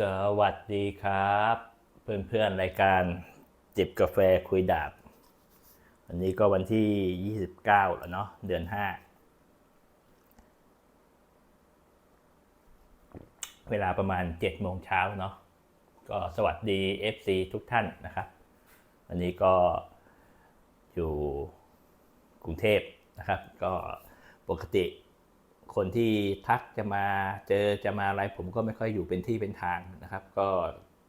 สวัสดีครับ เพื่อนๆรายการจิบกาแฟคุยดาบ วันนี้ก็วันที่ 29 แล้วเนาะเดือน 5 เวลาประมาณ 7 โมงเช้าเนาะก็สวัสดี FC ทุกท่านนะครับ วันนี้ก็อยู่กรุงเทพนะครับ ก็ปกติ คนที่ทักจะมาเจอจะมาอะไรผมก็ไม่ค่อยอยู่เป็นที่เป็นทางนะครับ ก็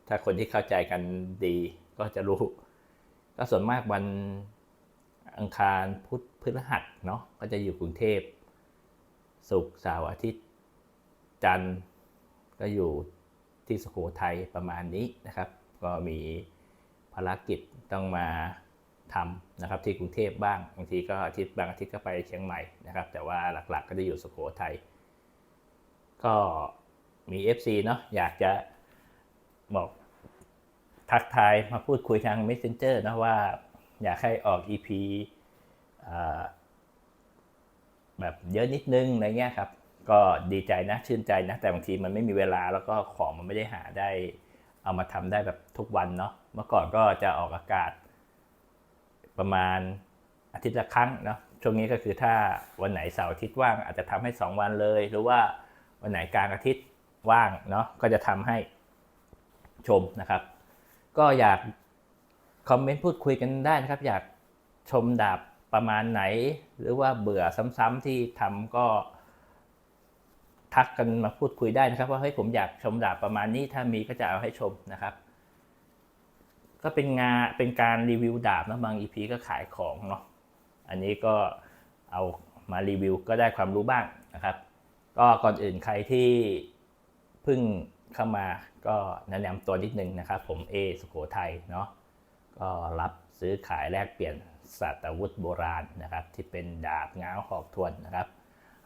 ถ้าคนที่เข้าใจกันดีก็จะรู้ ก็ส่วนมากวันอังคารพุธพฤหัสเนาะก็จะอยู่กรุงเทพศุกร์เสาร์อาทิตย์ จันทร์ก็อยู่ที่สุโขทัยประมาณนี้นะครับ ก็มีภารกิจต้องมา ทำนะครับที่กรุงเทพบ้างบางทีก็อาทิตย์บางอาทิตย์ก็ไปเชียงใหม่นะครับแต่ว่าหลักๆก็จะอยู่สุโขทัยก็มี FC เนาะอยากจะบอกทักทายมาพูดคุยทาง Messenger นะว่าอยากให้ออก EP แบบเยอะนิดนึงอะไรเงี้ยครับ ก็ดีใจนะชื่นใจนะ แต่บางทีมันไม่มีเวลาแล้วก็ของมันไม่ได้หาได้ เอามาทำได้แบบทุกวันเนาะเมื่อก่อนก็จะออกอากาศ ประมาณอาทิตย์ละครั้งเนาะช่วงนี้ก็คือถ้าวันไหนเสาร์อาทิตย์ว่างอาจจะทำให้ 2 วันเลย หรือว่าวันไหนกลางอาทิตย์ว่างเนาะก็จะทำให้ชมนะครับ ก็อยากคอมเมนต์พูดคุยกันได้นะครับ อยากชมดาบประมาณไหน หรือว่าเบื่อซ้ำๆที่ทำก็ทักกันมาพูดคุยได้นะครับ ว่าเฮ้ยผมอยากชมดาบประมาณนี้ถ้ามีก็จะเอาให้ชมนะครับ ก็เป็นงานเป็นการรีวิวดาบนะบาง EP ก็ขายของเนาะอันนี้ก็เอามารีวิวก็ได้ความรู้บ้างนะครับ ก็ก่อนอื่นใครที่เพิ่งเข้ามาก็แนะนำตัวนิดนึงนะครับ ผมเอสุโขทัยเนาะก็รับซื้อขายแลกเปลี่ยนสัตวุธโบราณนะครับ ที่เป็นดาบง้าวหอกทวนนะครับ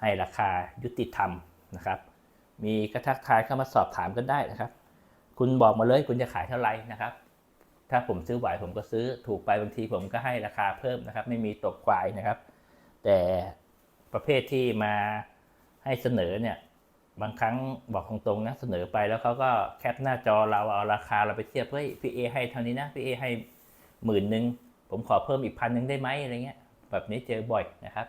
ให้ราคายุติธรรมนะครับ มีกระทักทายเข้ามาสอบถามกันได้นะครับ คุณบอกมาเลยคุณจะขายเท่าไหร่นะครับ ถ้าผมซื้อไหวผมก็ซื้อถูกไปบางทีผมก็ให้ราคาเพิ่มนะครับ ไม่มีตกควายนะครับ แต่ประเภทที่มาให้เสนอเนี่ยบางครั้งบอกตรงๆนะเสนอไปแล้วเขาก็แคปหน้าจอเราเอาราคาเราไปเทียบเฮ้ยพี่เอให้เท่านี้นะพี่เอให้หมื่นหนึ่งผมขอเพิ่มอีกพันหนึ่งได้ไหมอะไรเงี้ย แบบนี้เจอบ่อยนะครับ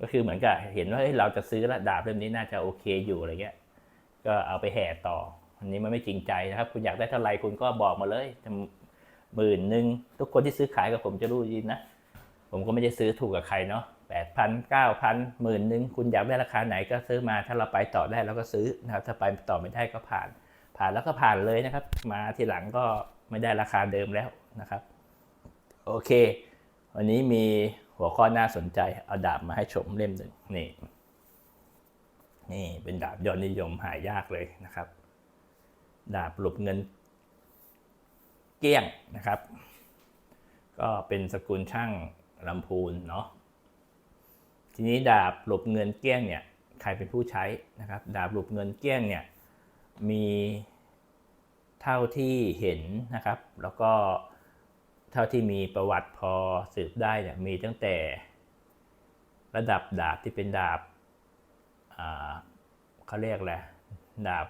ก็คือเหมือนกับเห็นว่าเเราจะซื้อละดาบเล่มนี้น่าจะโอเคอยู่อะไรเงี้ย ก็เอาไปแห่ต่อ อันนี้มันไม่จริงใจนะครับ คุณอยากได้เท่าไหร่คุณก็บอกมาเลยหมื่นหนึ่งทุกคนที่ซื้อขายกับผมจะรู้ดีนะ ผมก็ไม่ได้ซื้อถูกกับใครเนาะแปดพันเก้าพันหมื่นหนึ่งคุณอยากได้ราคาไหนก็ซื้อมาถ้าเราไปต่อได้เราก็ซื้อนะครับ ถ้าไปต่อไม่ได้ก็ผ่าน ผ่านแล้วก็ผ่านเลยนะครับ มาทีหลังก็ไม่ได้ราคาเดิมแล้วนะครับ โอเค วันนี้มีหัวข้อน่าสนใจเอาดาบมาให้ชมเล่มหนึ่งนี่นี่เป็นดาบยอดนิยมหายากเลยนะครับ ดาบหลบเงินเกี้ยงนะครับ ก็เป็นสกุลช่างลำพูนเนาะทีนี้ดาบหลบเงินเกี้ยงเนี่ยใครเป็นผู้ใช้นะครับ ดาบหลบเงินเกี้ยงเนี่ยมีเท่าที่เห็นนะครับ แล้วก็เท่าที่มีประวัติพอสืบได้เนี่ยมีตั้งแต่ระดับดาบที่เป็นดาบเขาเรียกแหละดาบ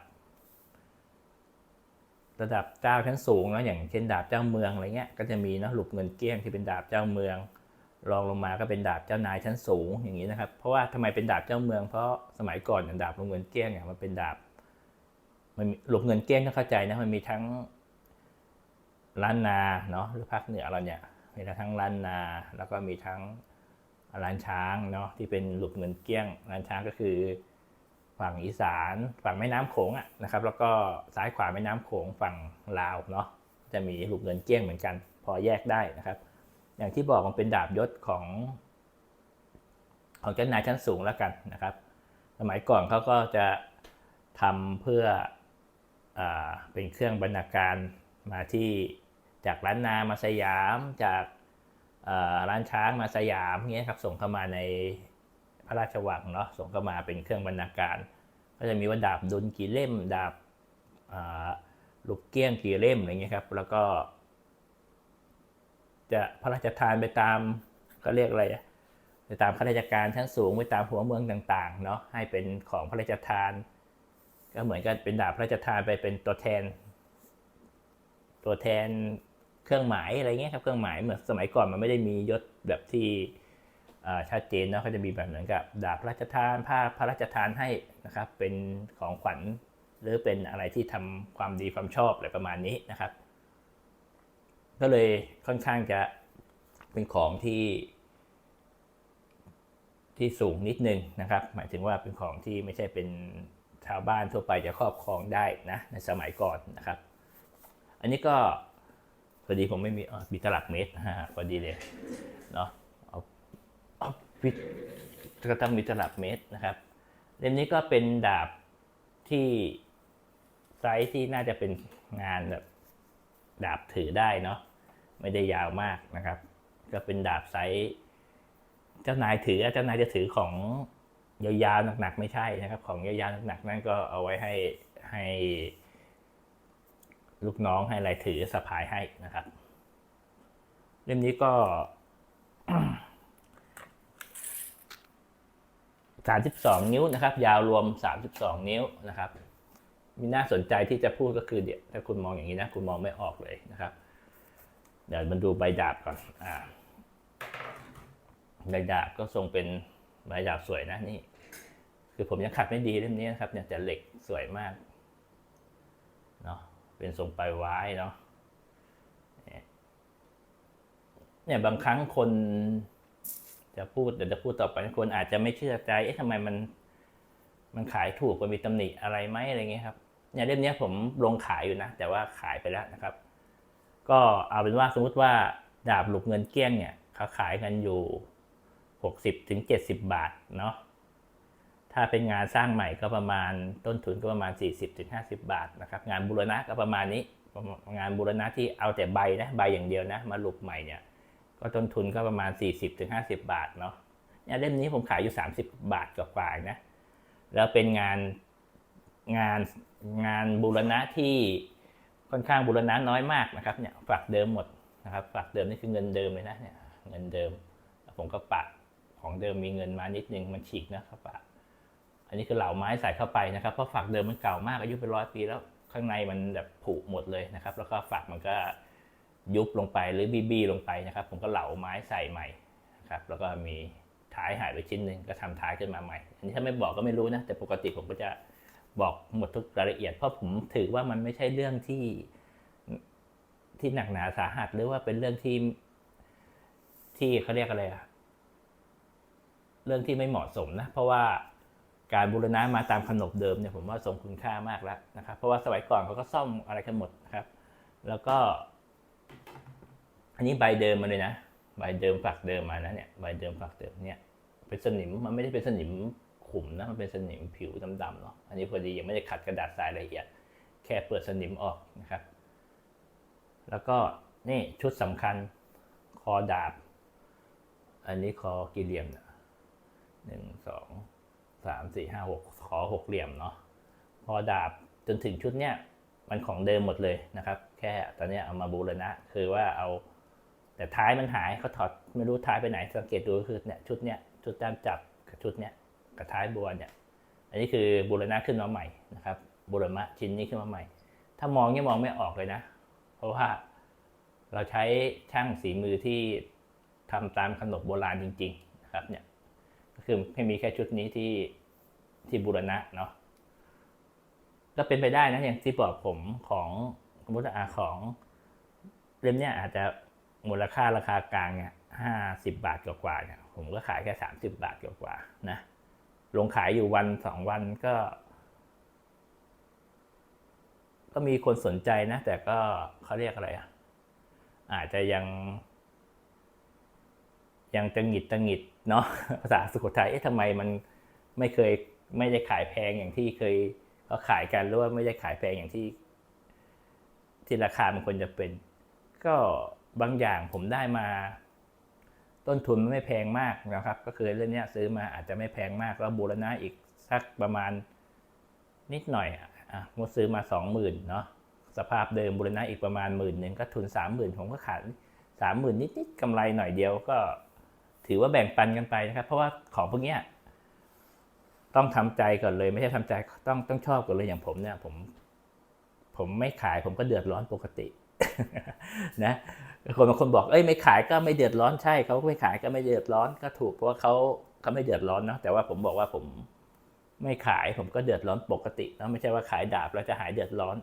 ระดับเจ้าชั้นสูงนะอย่างเช่นดาบเจ้าเมืองอะไรเงี้ยก็จะมีนะหลุบเงินเกี้ยงที่เป็นดาบเจ้าเมืองรองลงมาก็เป็นดาบเจ้านายชั้นสูงอย่างนี้นะครับ เพราะว่าทำไมเป็นดาบเจ้าเมือง เพราะสมัยก่อนดาบหลุบเงินเกี้ยงเนี่ยมันเป็นดาบมันหลุบเงินเกี้ยงก็เข้าใจนะมันมีทั้งล้านนาเนาะหรือภาคเหนือเราเนี่ยมีทั้งล้านนาแล้วก็มีทั้งล้านช้างเนาะที่เป็นหลุบเงินเกี้ยงล้านช้างก็คือ ฝั่งอีสาน ฝั่งแม่น้ำโขงอะนะครับ แล้วก็ซ้ายขวาแม่น้ำโขงฝั่งลาวเนาะจะมีลูกเงินเกี้ยงเหมือนกัน พอแยกได้นะครับ อย่างที่บอกมันเป็นดาบยศของ ของเจ้านายชั้นสูงแล้วกันนะครับ สมัยก่อนเขาก็จะทำเพื่ออเป็นเครื่องบรรณาการมาที่จากร้านนามาสยามจากร้านช้างมาสยามเงี้ยครับส่งเข้ามาใน พระราชวังเนาะส่งเข้ามาเป็นเครื่องบรรณาการ ก็จะมีว่าดาบดุลกี่เล่ม ดาบลูกเกี้ยงกี่เล่มอะไรเงี้ยครับแล้วก็ จะพระราชทานไปตามก็เรียกอะไรไปตามข้าราชการชั้นสูงไปตามหัวเมืองต่างๆเนาะให้เป็นของพระราชทาน ก็เหมือนกันเป็นดาบพระราชทานไปเป็นตัวแทน ตัวแทนเครื่องหมายอะไรเงี้ยครับเครื่องหมายเหมือนสมัยก่อนมันไม่ได้มียศแบบที่ ชัดเจนเนาะเขาจะมีแบบเหมือนกับดาบพระราชทานผ้าพระราชทานให้นะครับเป็นของขวัญหรือเป็นอะไรที่ทำความดีความชอบอะไรประมาณนี้นะครับ ก็เลยค่อนข้างจะเป็นของที่ ที่สูงนิดนึงนะครับ หมายถึงว่าเป็นของที่ไม่ใช่เป็นชาวบ้านทั่วไปจะครอบครองได้นะในสมัยก่อนนะครับ อันนี้ก็พอดีผมไม่มีมีตลับเมตรฮะพอดีเลยเนาะ เอาเอาพิก็ต้องมีตลับเมตรนะครับเล่มนี้ก็เป็นดาบที่ไซส์ที่น่าจะเป็นงานแบบดาบถือได้เนาะไม่ได้ยาวมากนะครับ ก็เป็นดาบไซส์เจ้านายถือเจ้านายจะถือของยาวๆหนักๆไม่ใช่นะครับ ของยาวๆหนักๆนั่นก็เอาไว้ให้ให้ ลูกน้องให้อะไรถือสะพายให้นะครับ เล่มนี้ก็ 32 นิ้วนะครับ ยาวรวม 32 นิ้วนะครับ มีน่าสนใจที่จะพูดก็คือเดี๋ยวถ้าคุณมองอย่างนี้นะคุณมองไม่ออกเลยนะครับ เดี๋ยวมันดูใบดาบก่อนอ่าใบดาบก็ทรงเป็นใบดาบสวยนะนี่ คือผมยังขัดไม่ดีเล่มนี้นะครับเนี่ยแต่เหล็กสวยมากเนาะเป็นทรงปลายว้เนาะเนี่ยเนี่ยบางครั้งคน จะพูดเดี๋ยวจะพูดต่อไปคนอาจจะไม่เชื่อใจ เอ๊ะทำไมมัน มันขายถูกมันมีตำหนิอะไรไหมอะไรเงี้ยครับเนี่ยเล่มนี้ผมลงขายอยู่นะ แต่ว่าขายไปแล้วนะครับ ก็เอาเป็นว่าสมมุติว่าดาบหลุกเงินเกี้ยงเนี่ยเขาขายกันอยู่ 60ถึง70 บาทเนาะถ้าเป็นงานสร้างใหม่ก็ประมาณต้นทุนก็ประมาณ 40ถึง50 บาทนะครับ งานบูรณะก็ประมาณนี้งานบูรณะที่เอาแต่ใบนะใบอย่างเดียวนะ มาหลุกใหม่เนี่ย ก็ต้นทุนก็ประมาณ 40ถึง50 บาทเนาะเนี่ยเล่มนี้ผมขายอยู่ 30 บาทกว่าๆนะ แล้วเป็นงานงานงานบูรณะที่ค่อนข้างบูรณะน้อยมากนะครับเนี่ยฝากเดิมหมดนะครับฝากเดิมนี่คือเงินเดิมเลยนะเนี่ยเงินเดิม ผมก็ปะของเดิมมีเงินมานิดนึงมันฉีกนะครับปะอันนี้คือเหล่าไม้ใส่เข้าไปนะครับเพราะฝักเดิมมันเก่ามากอายุเป็นร้อยปีแล้วข้างในมันแบบผุหมดเลยนะครับ แล้วก็ฝักมันก็ ยุบลงไปหรือบีบีลงไปนะครับ ผมก็เหลาไม้ใส่ใหม่นะครับแล้วก็มีท้ายหายไปชิ้นหนึ่งก็ทำท้ายขึ้นมาใหม่ อันนี้ถ้าไม่บอกก็ไม่รู้นะ แต่ปกติผมก็จะบอกหมดทุกรายละเอียด เพราะผมถือว่ามันไม่ใช่เรื่องที่ที่หนักหนาสาหัสหรือว่าเป็นเรื่องที่ที่เขาเรียกอะไรอะเรื่องที่ไม่เหมาะสมนะ เพราะว่าการบูรณะมาตามขนบเดิมเนี่ยผมว่าทรงคุณค่ามากแล้วนะครับ เพราะว่าสมัยก่อนเขาก็ซ่อมอะไรกันหมดนะครับ แล้วก็ อันนี้ใบเดิมมาเลยนะ ใบเดิมฝักเดิมมานะเนี่ยใบเดิมฝักเดิมเนี่ย เป็นสนิมมันไม่ได้เป็นสนิมขุมนะมันเป็นสนิมผิวดำๆเนาะอันนี้พอดียังไม่ได้ขัดกระดาษทรายละเอียด แค่เปิดสนิมออกนะครับ แล้วก็นี่ชุดสำคัญคอดาบ อันนี้คอกี่เหลี่ยมนะหนึ่งสองสามสี่ห้าหกขอหกเหลี่ยมเนาะพอดาบจนถึงชุดเนี้ยมันของเดิมหมดเลยนะครับ แค่ตอนนี้เอามาบูรณะคือว่าเอา แต่ท้ายมันหายเขาถอดไม่รู้ท้ายไปไหน สังเกตดูคือเนี่ยชุดเนี้ยชุดด้ามจับกับชุดเนี้ยกับท้ายบัวเนี่ย อันนี้คือบูรณะขึ้นมาใหม่นะครับบูรณะชิ้นนี้ขึ้นมาใหม่ ถ้ามองเนี่ยมองไม่ออกเลยนะ เพราะว่าเราใช้ช่างสีมือที่ทำตามขนบโบราณจริง ๆ นะครับเนี่ยก็คือไม่มีแค่ชุดนี้ที่ที่บูรณะเนาะก็เป็นไปได้นะอย่างที่บอกผมของสมมติอาของเล่มเนี่ยอาจจะ มูลค่าราคากลางเนี่ยห้าสิบบาทกว่าๆเนี่ยผมก็ขายแค่สามสิบบาทกว่าๆนะลงขายอยู่วันสองวันก็ ก็มีคนสนใจนะ แต่ก็เขาเรียกอะไรอะอาจจะยัง ยังตังหิดตังหิดเนาะภาษาสุโขทัยเอ๊ะทำไมมันไม่เคยไม่ได้ขายแพงอย่างที่เคยเขาขายกันหรือว่าไม่ได้ขายแพงอย่างที่ ที่ราคามันควรจะเป็น ก็ บางอย่างผมได้มา ต้นทุนมันไม่แพงมากนะครับ ก็คือเรื่องนี้ซื้อมาอาจจะไม่แพงมากแล้วบูรณะอีกสักประมาณนิดหน่อยอะงดซื้อมาสองหมื่นเนาะสภาพเดิมบูรณะอีกประมาณหมื่นหนึ่งก็ทุนสามหมื่นผมก็ขายสามหมื่นนิดๆกำไรหน่อยเดียวก็ ถือว่าแบ่งปันกันไปนะครับ เพราะว่าของพวกเนี้ยต้องทำใจก่อนเลย ไม่ใช่ทำใจต้องต้องชอบก่อนเลยอย่างผมเนี่ยผม ผมไม่ขายผมก็เดือดร้อนปกติ นะคนบางคนบอกเอ้ยไม่ขายก็ไม่เดือดร้อนใช่เขาไม่ขายก็ไม่เดือดร้อนก็ถูกเพราะว่าเขาเขาไม่เดือดร้อนเนาะแต่ว่าผมบอกว่าผมไม่ขายผมก็เดือดร้อนปกติเนาะไม่ใช่ว่าขายดาบแล้วจะหายเดือดร้อน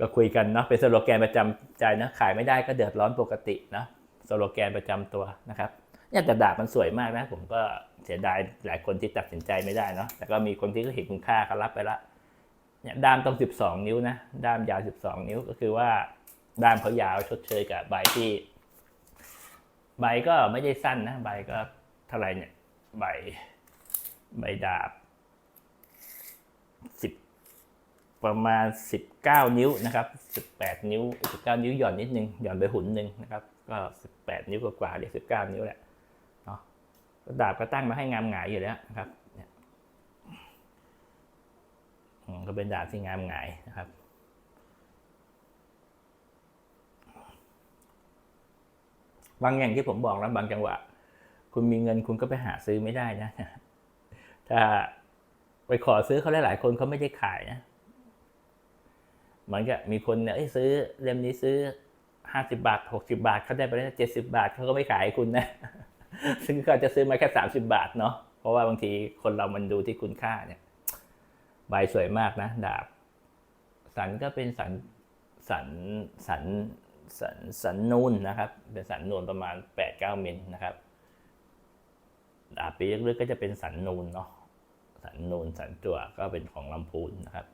ก็คุยกันเนาะเป็นสโลแกนประจำใจนะขายไม่ได้ก็เดือดร้อนปกตินะสโลแกนประจำตัวนะครับเนี่ยแต่ดาบมันสวยมากนะ ผมก็เสียดายหลายคนที่ตัดสินใจไม่ได้เนาะแต่ก็มีคนที่ก็เห็นคุณค่าเขารับไปละ เนี่ยด้ามต้อง 12 นิ้วนะด้ามยาว 12 นิ้วก็คือว่าด้ามเขายาวชดเชยกับใบที่ ใบก็ไม่ได้สั้นนะใบก็เท่าไหร่เนี่ยใบใบดาบสิบประมาณ 19 นิ้วนะครับ 18 นิ้ว 19 นิ้วหย่อนนิดนึงหย่อนไปหุ่นหนึ่งนะครับ ก็ 18 นิ้วกว่าๆเรียก19 นิ้วแหละเนาะดาบก็ตั้งมาให้งามหงายอยู่แล้วนะครับเนี่ยอืม ก็เป็นดาบที่งามหงายนะครับ บางอย่างที่ผมบอกแล้วบางจังหวะ คุณมีเงินคุณก็ไปหาซื้อไม่ได้นะ ถ้าไปขอซื้อเขาหลายๆคนเขาไม่ได้ขายนะเหมือนกับมีคนเนี่ยซื้อเล่มนี้ซื้อห้าสิบาทหกสิบาทเขาได้ไปแล้วเจ็ดสิบาทเขาก็ไม่ขายให้คุณนะ ซึ่งเขาจะซื้อมาแค่สามสิบาทเนาะเพราะว่าบางทีคนเรามันดูที่คุณค่าเนี่ย ใบสวยมากนะ ดาบ สันก็เป็นสันสันสันสันสันนูนนะครับ เป็นสันนูนประมาณแปดเก้ามิลนะครับดาบปีเลึกๆก็จะเป็นสันนูนเนาะสันนูนสันจั่วก็เป็นของลำพูนนะครับ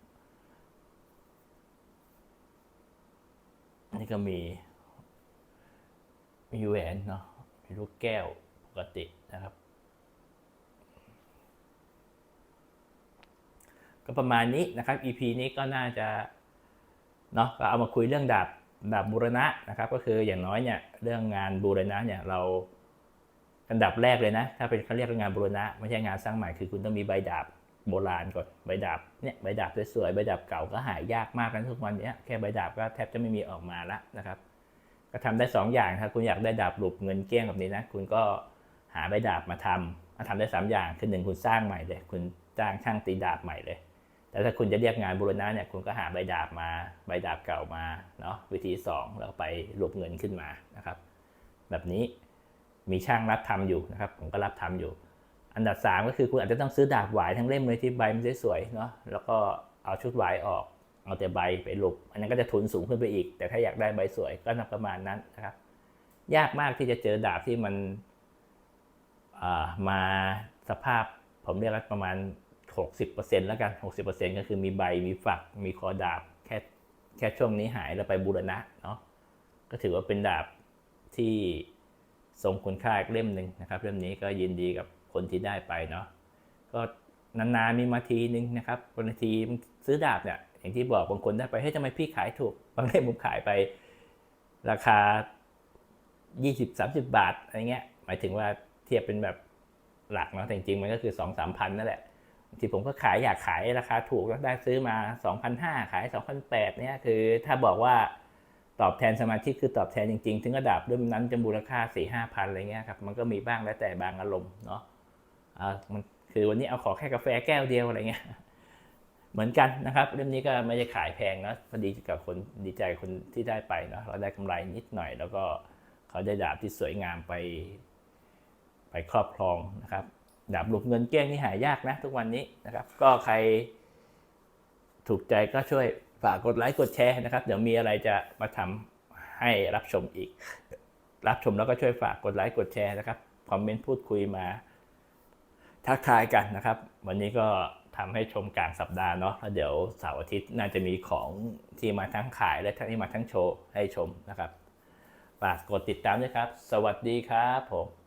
นี่ก็มี มีแหวนเนาะมีลูกแก้วปกตินะครับ ก็ประมาณนี้นะครับ EP นี้ก็น่าจะเนาะก็เอามาคุยเรื่องดาบดาบบูรณะนะครับ ก็คืออย่างน้อยเนี่ยเรื่องงานบูรณะเนี่ยเราอันดับแรกเลยนะ ถ้าเป็นเขาเรียกว่างานบูรณะไม่ใช่งานสร้างใหม่คือคุณต้องมีใบดาบโบราณก่อนใบดาบเนี่ยใบดาบสวยๆใบดาบเก่าก็หายากมากกันทุกวันนี้แค่ใบดาบก็แทบจะไม่มีออกมาละนะครับ ก็ทำได้สองอย่างถ้าคุณอยากได้ดาบหลุบเงินเกลี้ยงแบบนี้นะคุณก็หาใบดาบมาทำมาทำได้สามอย่างคือหนึ่งคุณสร้างใหม่เลย คุณจ้างช่างตีดาบใหม่เลย แต่ถ้าคุณจะเรียกงานบูรณะเนี่ยคุณก็หาใบดาบมาใบดาบเก่ามาเนาะวิธีสองแล้วไปรวบเงินขึ้นมานะครับ แบบนี้มีช่างรับทำอยู่นะครับ ผมก็รับทำอยู่ อันดับสามก็คือคุณอาจจะต้องซื้อดาบหวายทั้งเล่มเลยที่ใบมันสวยๆเนาะแล้วก็เอาชุดหวายออกเอาแต่ใบไปหลบอันนั้นก็จะทุนสูงขึ้นไปอีก แต่ถ้าอยากได้ใบสวยก็นับประมาณนั้นนะครับ ยากมากที่จะเจอดาบที่มันามาสภาพผมเรียกว่าประมาณ 60%แล้วกัน 60%ก็คือมีใบมีฝัก มีคอดาบแค่แค่ช่วงนี้หายแล้วไปบูรณะเนาะก็ถือว่าเป็นดาบที่ทรงคุณค่าอีกเล่มหนึ่งนะครับ เล่มนี้ก็ยินดีกับคนที่ได้ไปเนาะก็นานๆมีมาทีนึงนะครับบางทีซื้อดาบเนี่ยอย่างที่บอกบางคนได้ไปเฮ้ยทำไมพี่ขายถูก บางเล่มผมขายไป ราคา 20-30 บาทอะไรเงี้ยหมายถึงว่าเทียบเป็นแบบหลักเนาะแต่จริงๆมันก็คือ 2-3พันนั่นแหละ ที่ผมก็ขายอยากขายราคาถูกแล้วได้ซื้อมา 2,500 ขาย 2,800เนี่ยคือถ้าบอกว่าตอบแทนสมาชิกคือตอบแทนจริงๆ ถึงระดับเริ่มนั้นจะมูลค่า 4 5พันอะไรเงี้ยครับมันก็มีบ้างแล้วแต่บางอารมณ์เนาะอ่ามันคือวันนี้เอาขอแค่กาแฟแก้วเดียวอะไรเงี้ยเหมือนกันนะครับเล่มนี้ก็ไม่ได้ขายแพงนะพอดีกับคนดีใจคนที่ได้ไปเนาะเราได้กำไรนิดหน่อย แล้วก็เขาได้ดาบที่สวยงามไป ไปครอบครองนะครับ ดาบหลบเงินเกี้ยงนี่หายากนะทุกวันนี้นะครับ ก็ใครถูกใจก็ช่วยฝากกดไลค์กดแชร์นะครับ เดี๋ยวมีอะไรจะมาทำให้รับชมอีก รับชมแล้วก็ช่วยฝากกดไลค์กดแชร์นะครับคอมเมนต์พูดคุยมา ทักทายกันนะครับ วันนี้ก็ทำให้ชมกลางสัปดาห์เนาะแล้วเดี๋ยวเสาร์อาทิตย์น่าจะมีของที่มาทั้งขายและที่มาทั้งโชว์ให้ชมนะครับฝากกดติดตามด้วยครับ สวัสดีครับผม